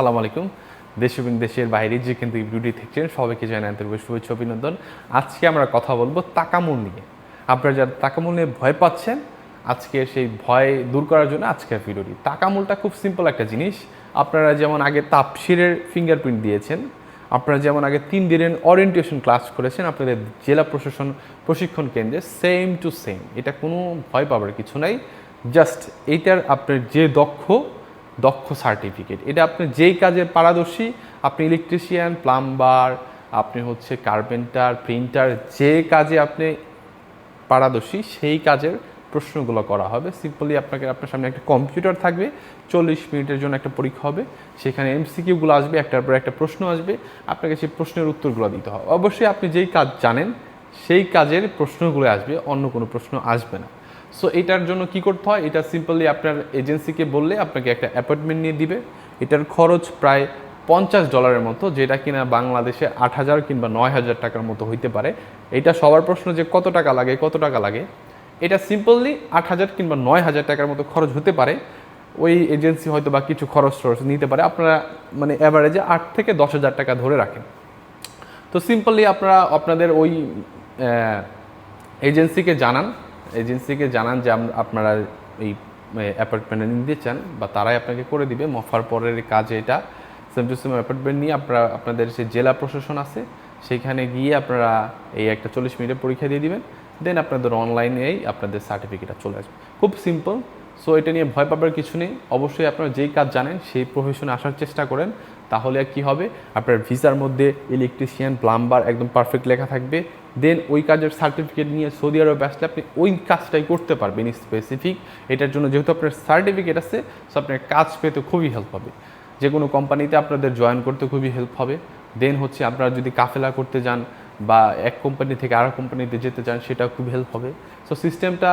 আসসালামু আলাইকুম। দেশ এবং দেশের বাইরে যে কিন্তু ভিডিওটি দেখছেন, সবাইকে জানাই আন্তরিক শুভেচ্ছা অভিনন্দন। আজকে আমরা কথা বলব তাকামুল নিয়ে। আপনারা যারা তাকামুল নিয়ে ভয় পাচ্ছেন, আজকে সেই ভয় দূর করার জন্য আজকের ভিডিওটি। তাকামুলটা খুব সিম্পল একটা জিনিস। আপনারা যেমন আগে তাপসিরের ফিঙ্গারপ্রিন্ট দিয়েছেন, আপনারা যেমন আগে তিন দিনের ওরিয়েন্টেশন ক্লাস করেছেন, আপনাদের জেলা প্রশাসন প্রশিক্ষণ কেন্দ্রে সেম টু সেম এটা কোনো ভয় পাবার কিছু নাই। জাস্ট এইটার আপনার যে দক্ষ দক্ষ সার্টিফিকেট। এটা আপনি যেই কাজে পারদর্শী, আপনি ইলেকট্রিশিয়ান প্লাম্বার আপনি হচ্ছে কার্পেন্টার প্রিন্টার যে কাজে আপনি পারদর্শী, সেই কাজের প্রশ্নগুলো করা হবে। সিম্পলি আপনাকে, আপনার সামনে একটা কম্পিউটার থাকবে, চল্লিশ মিনিটের জন্য একটা পরীক্ষা হবে, সেখানে এমসিকিউগুলো আসবে, একটার পর একটা প্রশ্ন আসবে, আপনাকে সেই প্রশ্নের উত্তরগুলো দিতে হবে। অবশ্যই আপনি যেই কাজ জানেন, সেই কাজের প্রশ্নগুলো আসবে, অন্য কোনো প্রশ্ন আসবে না। সো এটার জন্য কি করতে হয়? এটা সিম্পলি আপনার এজেন্সিকে বললে আপনাকে একটা অ্যাপয়েন্টমেন্ট নিয়ে দিবে। এটার খরচ প্রায় পঞ্চাশ ডলারের মতো, যেটা কিনা বাংলাদেশে আট হাজার কিংবা নয় হাজার টাকার মতো হইতে পারে। এটা সবার প্রশ্ন যে কত টাকা লাগে, কত টাকা লাগে? এটা সিম্পলি আট হাজার কিংবা নয় হাজার টাকার মতো খরচ হতে পারে। ওই এজেন্সি হয়তো বা কিছু খরচ টরচ নিতে পারে। আপনারা মানে অ্যাভারেজে আট থেকে দশ হাজার টাকা ধরে রাখেন। তো সিম্পলি আপনারা আপনাদের ওই এজেন্সিকে জানান। এজেন্সিকে জানান যে আপনারা এই অ্যাপার্টমেন্টে নিতে চান বা তারাই আপনাকে করে দিবে। মফার পরের কাজ এটা সেম টু সেম অ্যাপার্টমেন্ট নিয়ে আপনারা, আপনাদের সে জেলা প্রশাসন আছে, সেখানে গিয়ে আপনারা এই একটা চল্লিশ মিনিটের পরীক্ষা দিয়ে দিবেন। দেন আপনাদের অনলাইনেই আপনাদের সার্টিফিকেটটা চলে আসবে। খুব সিম্পল সো এটা নিয়ে ভয় পাবার কিছু নেই। অবশ্যই আপনারা যেই কাজ জানেন, সেই প্রফেশনে আসার চেষ্টা করেন। তাহলে কি হবে? আপনার ভিসার মধ্যে ইলেকট্রিশিয়ান প্লাম্বার একদম পারফেক্ট লেখা থাকবে। দেন ওই কাজের সার্টিফিকেট নিয়ে সৌদি আরবে আসলে আপনি ওই কাজটাই করতে পারবেন স্পেসিফিক এটার জন্য যেহেতু আপনার সার্টিফিকেট আছে সো আপনার কাজ পেতে খুবই হেল্প হবে। যে কোনো কোম্পানিতে আপনাদের জয়েন করতে খুবই হেল্প হবে। দেন হচ্ছে আপনারা যদি কাফেলা করতে যান বা এক কোম্পানি থেকে আরেক কোম্পানিতে যেতে চান, সেটা খুব হেল্প হবে। সো সিস্টেমটা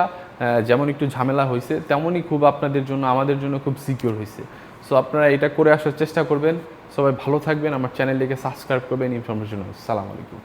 যেমন একটু ঝামেলা হয়েছে তেমনই খুব আপনাদের জন্য, আমাদের জন্য খুব সিকিউর হয়েছে সো আপনারা এটা করে আসার চেষ্টা করবেন। সবাই ভালো থাকবেন। আমার চ্যানেলটিকে সাবস্ক্রাইব করবেন। ইনফরমেশন সালাম আলাইকুম।